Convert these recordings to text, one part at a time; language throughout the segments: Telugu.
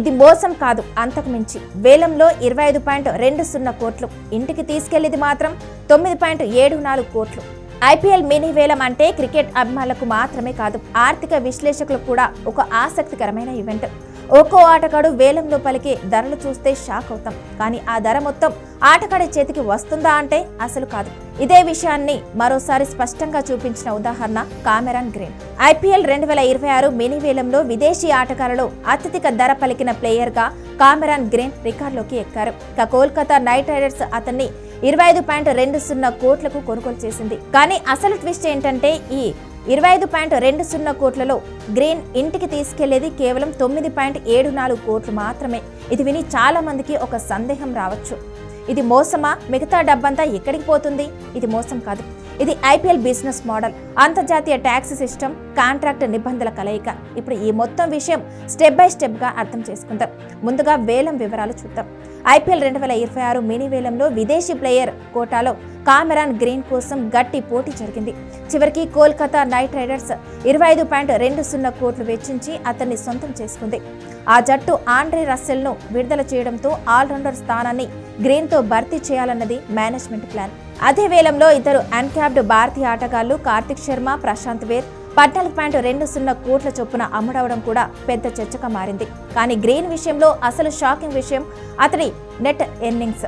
ఇది మోసం కాదు అంతకు మించి. వేలంలో ఇరవై ఐదు పాయింట్ రెండు సున్నా కోట్లు. ఇంటికి తీసుకెళ్ళేది మాత్రం తొమ్మిది పాయింట్ ఏడు నాలుగు కోట్లు. ఐపీఎల్ మినీ వేలం అంటే క్రికెట్ అభిమానులకు మాత్రమే కాదు ఆర్థిక విశ్లేషకులకు కూడా ఒక ఆసక్తికరమైన ఈవెంట్ ఒక్కో ఆటగాడు వేలంలో పలికే ధరలు చూస్తే షాక్ అవుతాం. కానీ ఆ ధర మొత్తం ఆటగాడి చేతికి వస్తుందా అంటే అసలు కాదు. ఇదే విషయాన్ని మరోసారి స్పష్టంగా చూపించిన ఉదాహరణ కామెరాన్ గ్రీన్. ఐపీఎల్ రెండు వేల ఇరవై ఆరు మినీ వేలంలో విదేశీ ఆటగాళ్ళలో అత్యధిక ధర పలికిన ప్లేయర్గా కామెరాన్ గ్రీన్ రికార్డులోకి ఎక్కారు. ఇక కోల్కతా నైట్ రైడర్స్ అతన్ని ఇరవై ఐదు పాయింట్ రెండు సున్నా కోట్లకు కొనుగోలు చేసింది. కానీ అసలు ట్విస్ట్ ఏంటంటే ఈ ఇరవై ఐదు పాయింట్ రెండు సున్నా కోట్లలో గ్రీన్ ఇంటికి తీసుకెళ్ళేది కేవలం తొమ్మిది పాయింట్ ఏడు నాలుగు కోట్లు మాత్రమే. ఇది విని చాలా మందికి ఒక సందేహం రావచ్చు. ఇది మోసమా? మిగతా డబ్బంతా ఎక్కడికి పోతుంది? ఇది మోసం కాదు. ఇది ఐపీఎల్ బిజినెస్ మోడల్. అంతర్జాతీయ ట్యాక్స్ సిస్టమ్ కాంట్రాక్ట్ నిబంధనల కలయిక. ఇప్పుడు ఈ మొత్తం విషయం స్టెప్ బై స్టెప్గా అర్థం చేసుకుందాం. ముందుగా వేలం వివరాలు చూద్దాం. ఐపీఎల్ రెండు వేల ఇరవై ఆరు మినీ వేలంలో విదేశీ ప్లేయర్ కోటాలో కామెరాన్ గ్రీన్ కోసం గట్టి పోటీ జరిగింది. చివరికి కోల్కతా నైట్ రైడర్స్ ఇరవై ఐదు పాయింట్ రెండు సున్నా కోట్లు వెచ్చించి అతన్ని సొంతం చేసుకుంది. ఆ జట్టు ఆండ్రే రస్సెల్ను విడుదల చేయడంతో ఆల్రౌండర్ స్థానాన్ని గ్రీన్తో భర్తీ చేయాలన్నది మేనేజ్మెంట్ ప్లాన్. అదే వేలంలో ఇద్దరు అన్క్యాప్డ్ భారతీయ ఆటగాళ్ళు కార్తిక్ శర్మ ప్రశాంత్ వేర్ పద్నాలుగు పాయింట్ రెండు సున్నా కోట్ల చొప్పున అమ్ముడవడం కూడా పెద్ద చర్చగా మారింది. కానీ గ్రీన్ విషయంలో అసలు షాకింగ్ విషయం అతడి నెట్ ఎర్నింగ్స్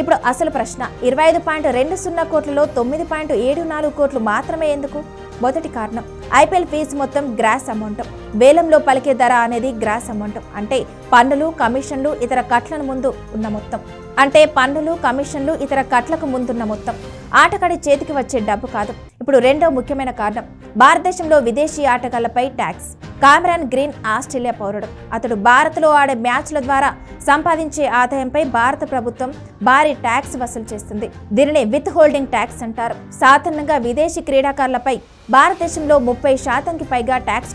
ఇప్పుడు అసలు ప్రశ్న ఇరవై ఐదు పాయింట్ రెండు సున్నా కోట్లలో తొమ్మిది పాయింట్ ఏడు నాలుగు కోట్లు మాత్రమే ఎందుకు? మొదటి కారణం. ఐపీఎల్ ఫీజు మొత్తం గ్రాస్ అమౌంట్. వేలంలో పలికే ధర అనేది గ్రాస్ అమౌంట్. అంటే పన్నులు కమిషన్లు ఇతర కట్లను ముందు ఉన్న మొత్తం. అంటే పన్నులు కమిషన్లు ఇతర కట్లకు ముందున్న మొత్తం. ఆటగాడి చేతికి వచ్చే డబ్బు కాదు. ఇప్పుడు రెండో ముఖ్యమైన కారణం. భారతదేశంలో విదేశీ ఆటగాళ్ళపై ట్యాక్స్ కామరాన్ గ్రీన్ ఆస్ట్రేలియా పౌరుడు అతడు భారత్లో ఆడే మ్యాచ్ల ద్వారా సంపాదించే ఆదాయంపై భారత ప్రభుత్వం భారీ ట్యాక్స్ వసూలు చేస్తుంది. దీనిని విత్ హోల్డింగ్ ట్యాక్స్ అంటారు. సాధారణంగా విదేశీ క్రీడాకారులపై భారతదేశంలో ముప్పై శాతంకి పైగా ట్యాక్స్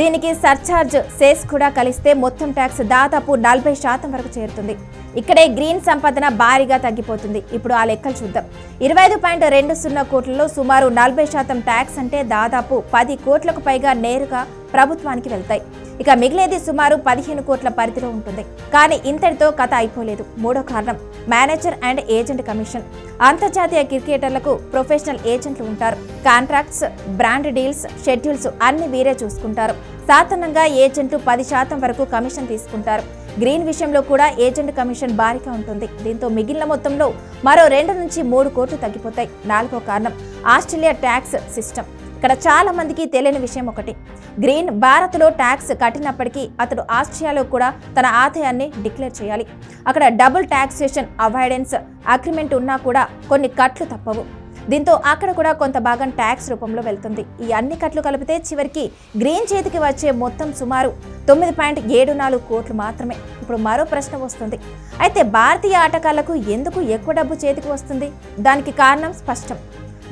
దీనికి సర్ఛార్జ్ సేస్ కూడా కలిస్తే మొత్తం ట్యాక్స్ దాదాపు నలభై శాతం వరకు చేరుతుంది. ఇక్కడే గ్రీన్ సంపాదన భారీగా తగ్గిపోతుంది. ఇప్పుడు ఆ లెక్కలు చూద్దాం. ఇరవై ఐదు పాయింట్ రెండు సున్నా కోట్లలో సుమారు నలభై శాతం ట్యాక్స్ అంటే దాదాపు పది కోట్లకు పైగా నేరుగా ప్రభుత్వానికి వెళ్తాయి. ఇక మిగిలేది సుమారు పదిహేను కోట్ల పరిధిలో ఉంటుంది. కానీ ఇంతటితో కథ అయిపోలేదు. మూడో కారణం మేనేజర్ అండ్ ఏజెంట్ కమిషన్. అంతర్జాతీయ క్రికెటర్లకు ప్రొఫెషనల్ ఏజెంట్లు ఉంటారు. కాంట్రాక్ట్స్ బ్రాండ్ డీల్స్ షెడ్యూల్స్ అన్ని వీరే చూసుకుంటారు. సాధారణంగా ఏజెంట్లు పది శాతం వరకు కమిషన్ తీసుకుంటారు. గ్రీన్ విషయంలో కూడా ఏజెంట్ కమిషన్ భారీగా ఉంటుంది. దీంతో మిగిలిన మొత్తంలో మరో రెండు నుంచి మూడు కోట్లు తగ్గిపోతాయి. నాలుగో కారణం ఆస్ట్రేలియా ట్యాక్స్ సిస్టమ్. ఇక్కడ చాలా మందికి తెలియని విషయం ఒకటి గ్రీన్ భారత్లో ట్యాక్స్ కట్టినప్పటికీ అతడు ఆస్ట్రియాలో కూడా తన ఆదాయాన్ని డిక్లేర్ చేయాలి. అక్కడ డబుల్ ట్యాక్సేషన్ అవాయిడెన్స్ అగ్రిమెంట్ ఉన్నా కూడా కొన్ని కట్లు తప్పవు. దీంతో అక్కడ కూడా కొంత భాగం ట్యాక్స్ రూపంలో వెళ్తుంది. ఈ అన్ని కట్లు కలిపితే చివరికి గ్రీన్ చేతికి వచ్చే మొత్తం సుమారు తొమ్మిది పాయింట్ ఏడు నాలుగు కోట్లు మాత్రమే. ఇప్పుడు మరో ప్రశ్న వస్తుంది. అయితే భారతీయ ఆటగాళ్ళకు ఎందుకు ఎక్కువ డబ్బు చేతికి వస్తుంది? దానికి కారణం స్పష్టం.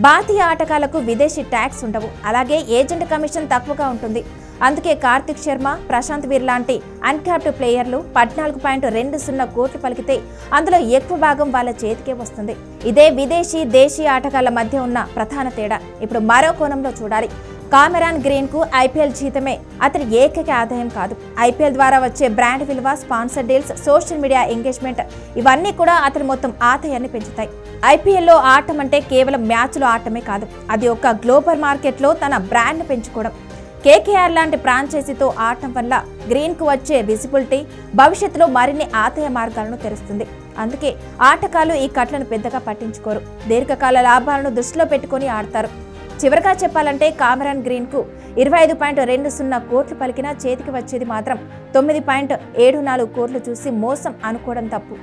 భారతీయ ఆటగాళ్ళకు విదేశీ ట్యాక్స్ ఉండవు. అలాగే ఏజెంట్ కమిషన్ తక్కువగా ఉంటుంది. అందుకే కార్తిక్ శర్మ ప్రశాంత్ వీర్ లాంటి అన్క్యాప్డ్ ప్లేయర్లు పద్నాలుగు పాయింట్ రెండు సున్నా కోట్లు పలికితే అందులో ఎక్కువ భాగం వాళ్ళ చేతికే వస్తుంది. ఇదే విదేశీ దేశీ ఆటగాళ్ళ మధ్య ఉన్న ప్రధాన తేడా. ఇప్పుడు మరో కోణంలో చూడాలి. కామెరాన్ గ్రీన్కు ఐపీఎల్ జీతమే. అతని ఏకైక ఆదాయం కాదు. ఐపీఎల్ ద్వారా వచ్చే బ్రాండ్ విలువ sponsor deals social media engagement ఇవన్నీ కూడా అతని మొత్తం ఆదాయాన్ని పెంచుతాయి. ఐపీఎల్లో ఆటం అంటే కేవలం మ్యాచ్లో ఆడటమే కాదు. అది ఒక గ్లోబల్ మార్కెట్లో తన బ్రాండ్ను పెంచుకోవడం. కేకేఆర్ లాంటి ఫ్రాంచైజీతో ఆడటం వల్ల గ్రీన్కు వచ్చే విజిబిలిటీ భవిష్యత్తులో మరిన్ని ఆదాయ మార్గాలను తెరుస్తుంది. అందుకే ఆటగాళ్ళు ఈ కట్లను పెద్దగా పట్టించుకోరు. దీర్ఘకాల లాభాలను దృష్టిలో పెట్టుకొని ఆడతారు. చివరిగా చెప్పాలంటే కామరాన్ గ్రీన్కు ఇరవై ఐదు పాయింట్ రెండు సున్నా కోట్లు పలికినా చేతికి వచ్చేది మాత్రం తొమ్మిది పాయింట్ ఏడు నాలుగు కోట్లు చూసి మోసం అనుకోవడం తప్పు.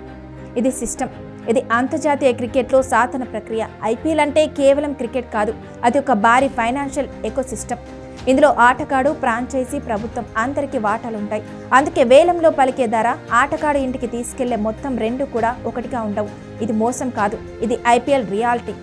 ఇది సిస్టమ్. ఇది అంతర్జాతీయ క్రికెట్లో సాధన ప్రక్రియ. ఐపీఎల్ అంటే కేవలం క్రికెట్ కాదు అది ఒక భారీ ఫైనాన్షియల్ ఎకో సిస్టమ్ ఇందులో ఆటగాడు ఫ్రాంచైజీ ప్రభుత్వం అందరికీ వాటాలుంటాయి. అందుకే వేలంలో పలికే ధర ఆటగాడు ఇంటికి తీసుకెళ్ళే మొత్తం రెండు కూడా ఒకటిగా ఉండవు. ఇది మోసం కాదు ఇది ఐపీఎల్ రియాలిటీ.